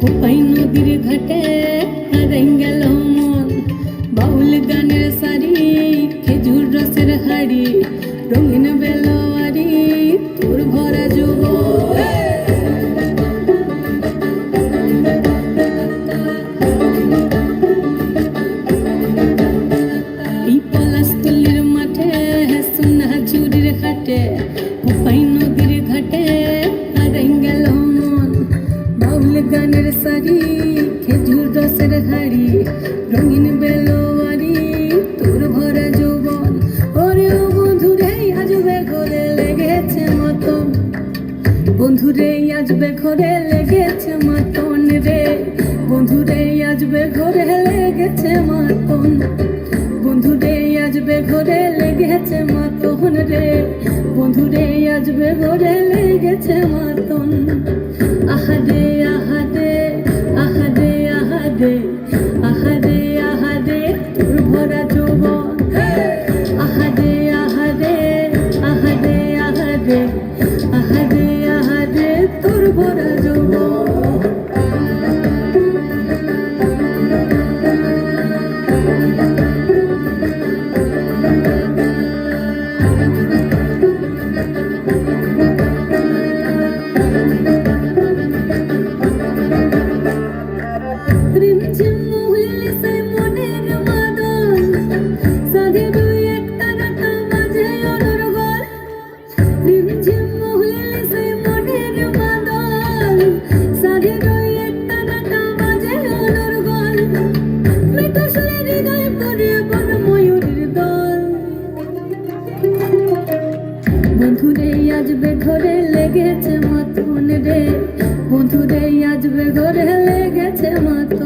কোপাই নদীর ঘাটে গেল মন। বাউল গানের শাড়ি খেজুর রসের হাড়ি, রঙিন বেলোয়ারি, তোর ভরা যুবক এই পলাশতলির মাঠে সোনা ঝুড়ির ঘাটে কোপাই রঙিন বেলোয়ারি, তোর ভরা যৌবন। ওরে ও বন্ধুরে আজবে ঘরে লেগেছে মতন। বন্ধুরে আজবে ঘরে লেগেছে মাতন রে। বন্ধুরে আজবে ঘরে লেগেছে মাতন। বন্ধুরে আজবে ঘরে লেগেছে মাতন রে। বন্ধুরে আজবে ঘরে লেগেছে মাতন। আহারে বন্ধুরে আজবে ঘরে লেগেছে মাথুন রে। বন্ধুরে আজবে ঘরে লেগেছে মতন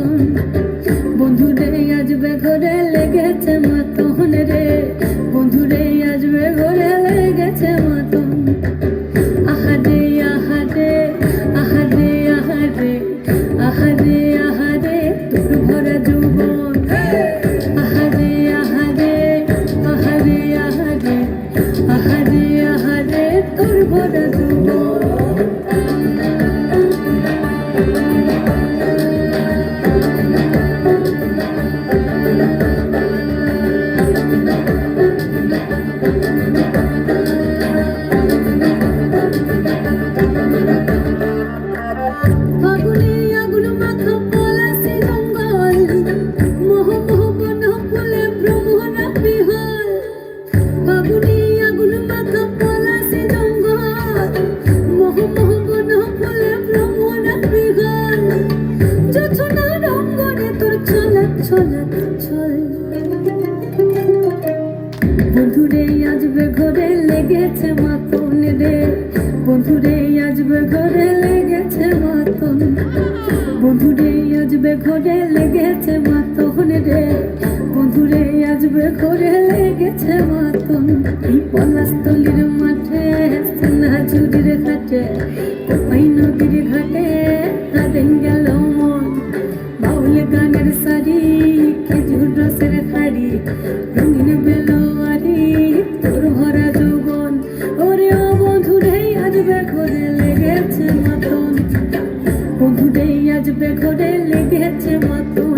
ছল বন্ধুরে আজবে ঘরে লেগেছে মাতন রে। বন্ধুরে আজবে ঘরে লেগেছে মাতন। বন্ধুরে আজবে ঘরে লেগেছে মাতন রে। বন্ধুরে আজবে ঘরে লেগেছে মাতন। পলাশতলির মাঠে সোনা ঝুড়ির ঘাটে, কোপাই নদীর ঘাটে গেল মন। বাউল গানের লেগেছে মতন